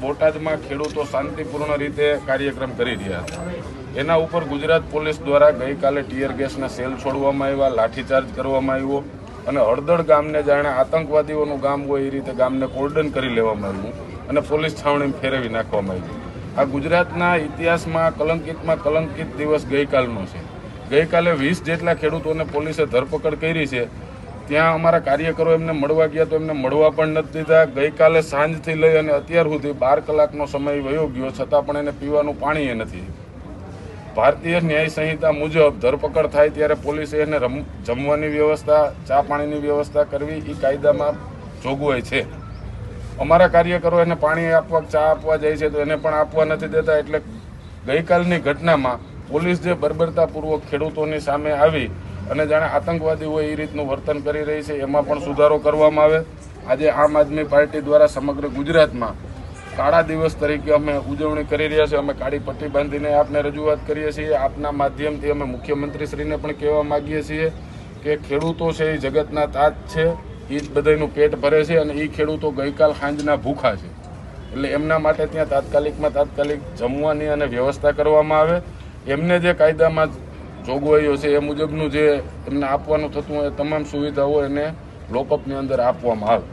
બોટાદમાં ખેડૂતો શાંતિપૂર્ણ રીતે કાર્યક્રમ કરી રહ્યા હતા. એના ઉપર ગુજરાત પોલીસ દ્વારા ગઈકાલે ટીયર ગેસના સેલ છોડવામાં આવ્યા, લાઠીચાર્જ કરવામાં આવ્યો અને હળદળ ગામને જાણે આતંકવાદીઓનું ગામ હોય એ રીતે ગામને કોર્ડન કરી લેવામાં આવ્યું અને પોલીસ છાવણી ફેરવી નાખવામાં આવી. આ ગુજરાતના ઇતિહાસમાં કલંકિતમાં કલંકિત દિવસ ગઈકાલનો છે. ગઈકાલે વીસ જેટલા ખેડૂતોને પોલીસે ધરપકડ કરી છે ત્યાં અમારા કાર્યકરો એમને મળવા ગયા તો એમને મળવા પણ નથી દીધા. ગઈકાલે સાંજથી લઈ અને અત્યાર સુધી બાર કલાકનો સમય વયો ગયો, છતાં પણ એને પીવાનું પાણી એ નથી. ભારતીય ન્યાય સંહિતા મુજબ ધરપકડ થાય ત્યારે પોલીસે એને રમ- જમવાની વ્યવસ્થા, ચા પાણીની વ્યવસ્થા કરવી એ કાયદામાં જોગવાઈ છે. અમારા કાર્યકરો એને પાણી આપવા, ચા આપવા જાય છે તો એને પણ આપવા નથી દેતા એટલે ગઈકાલની ઘટનામાં પોલીસ જે બર્બરતાપૂર્વક ખેડૂતોની સામે આવી અને જાણે આતંકવાદી હોય એ રીતનું વર્તન કરી રહી છે, એમાં પણ સુધારો કરવામાં આવે. આજે આમ આદમી પાર્ટી દ્વારા સમગ્ર ગુજરાતમાં કાળા દિવસ તરીકે અમે ઉજવણી કરી રહ્યા છીએ. અમે કાળી પટ્ટી બાંધીને આપને રજૂઆત કરીએ છીએ. આપના માધ્યમથી અમે મુખ્યમંત્રીશ્રીને પણ કહેવા માગીએ છીએ કે ખેડૂતો છે એ જગતના તાજ છે, એ જ બધાનું પેટ ભરે છે અને એ ખેડૂતો ગઈકાલ સાંજના ભૂખા છે. એટલે એમના માટે ત્યાં તાત્કાલિકમાં તાત્કાલિક જમવાની અને વ્યવસ્થા કરવામાં આવે. એમને જે કાયદામાં જોગવાઈઓ છે એ મુજબનું જે એમને આપવાનું થતું હોય તમામ સુવિધાઓ એને લોકઅપની અંદર આપવામાં આવે.